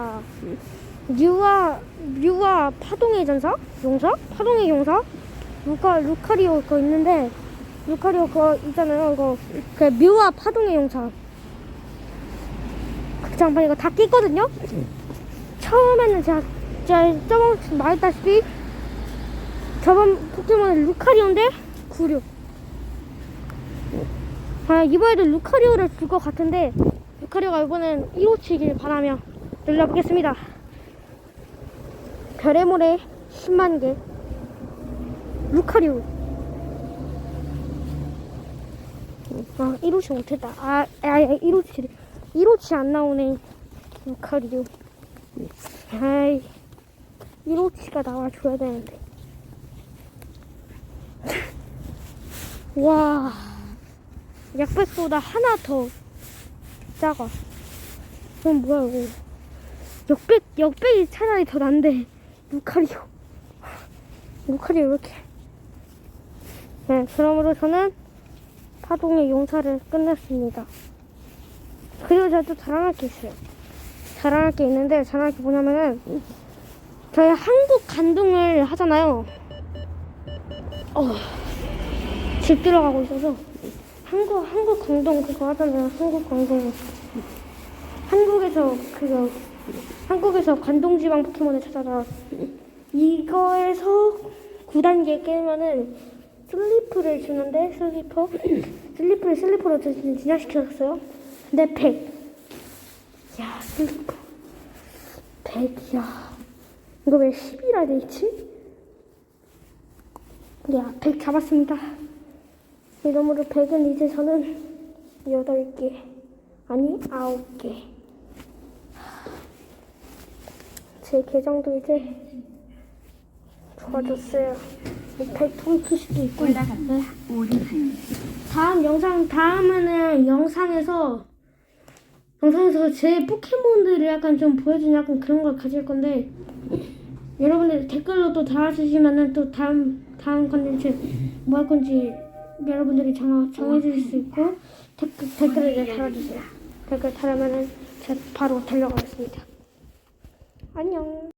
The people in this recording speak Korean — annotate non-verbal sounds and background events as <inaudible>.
아, 류와 류와 파동의 전사? 용사? 파동의 용사? 루카 루카리오 그거 있는데 루카리오 그거 있잖아요. 이거 그 뮤와 파동의 용사. 그 장판 이거 다 깼거든요? 처음에는 제가 제가 저번 주 말했다시피 저번 포켓몬은 루카리오인데 구류. 아 이번에도 루카리오를 줄 것 같은데 루카리오가 이번엔 1호치길 바라며 눌러보겠습니다. 별의 모래 10만 개. 루카리오 아 1호치 못했다. 아, 아 1호치 1호치 안 나오네. 루카리오 아이 1호치가 나와줘야 되는데. <laughs> 와 약백보다 하나 더. 작아. 그럼 뭐야 이거 역백 역백이 차라리 더 난데. 루카리오. 루카리오 이렇게. 네 그러므로 저는 파동의 용사를 끝냈습니다. 그리고 제가 또 자랑할 게 있어요. 자랑할 게 있는데 자랑할 게 뭐냐면은 저희 한국 간둥을 하잖아요. 어, 집 들어가고 있어서 한국 한국 광동 그거 하잖아요. 한국 광동. 한국에서 그거 한국에서 관동지방 포켓몬을 찾아라. 이거에서 9단계 깨면은 슬리프를 주는데 슬리퍼 슬리프를 슬리퍼로 진- 진화시켰어요. 근데 100. 야 슬리퍼 100이야. 이거 왜 10이라 돼 있지? 야, 100 잡았습니다. 이러므로 100은 이제 저는 8개. 아니, 9개. 제 계정도 이제 좋아졌어요. 100통 표시도 있고. 다음 영상, 다음에는 영상에서, 영상에서 제 포켓몬들을 약간 좀 보여주는 약간 그런 걸 가질 건데, 여러분들 댓글로 또 달아주시면은 또 다음, 다음 컨텐츠 뭐 할 건지 여러분들이 정하, 정해주실 수 있고, 댓글, 댓글을 달아주세요. 댓글 달으면은 제가 바로 달려가겠습니다. 안녕.